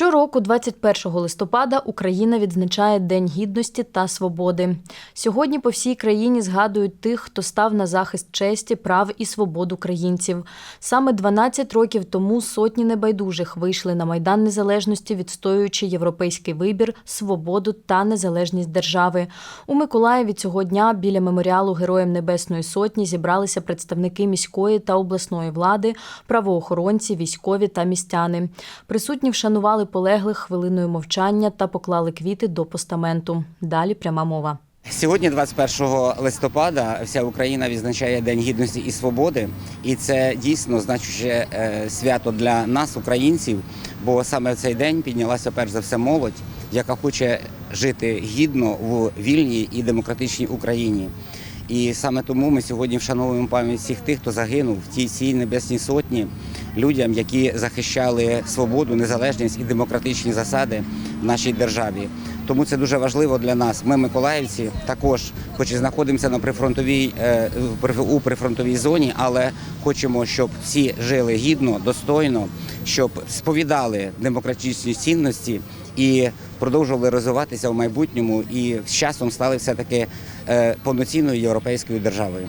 Щороку, 21 листопада, Україна відзначає День гідності та свободи. Сьогодні по всій країні згадують тих, хто став на захист честі, прав і свобод українців. Саме 12 років тому сотні небайдужих вийшли на майдан незалежності, відстоюючи європейський вибір, свободу та незалежність держави. У Миколаєві цього дня біля меморіалу Героям Небесної Сотні зібралися представники міської та обласної влади, правоохоронці, військові та містяни. Присутні вшанували полеглих хвилиною мовчання та поклали квіти до постаменту. Далі пряма мова. Сьогодні, 21 листопада, вся Україна відзначає День гідності і свободи, і це дійсно значуще е, свято для нас, українців. Бо саме в цей день піднялася перш за все молодь, яка хоче жити гідно в вільній і демократичній Україні. І саме тому ми сьогодні вшановуємо пам'ять всіх тих, хто загинув в тій цій небесній сотні, людям, які захищали свободу, незалежність і демократичні засади в нашій державі. Тому це дуже важливо для нас. Ми, миколаївці, також, хоч і знаходимося на прифронтовій е, у прифронтовій зоні, але хочемо, щоб всі жили гідно, достойно, щоб сповідали демократичні цінності і продовжували розвиватися в майбутньому, і з часом стали все таки е, повноцінною європейською державою.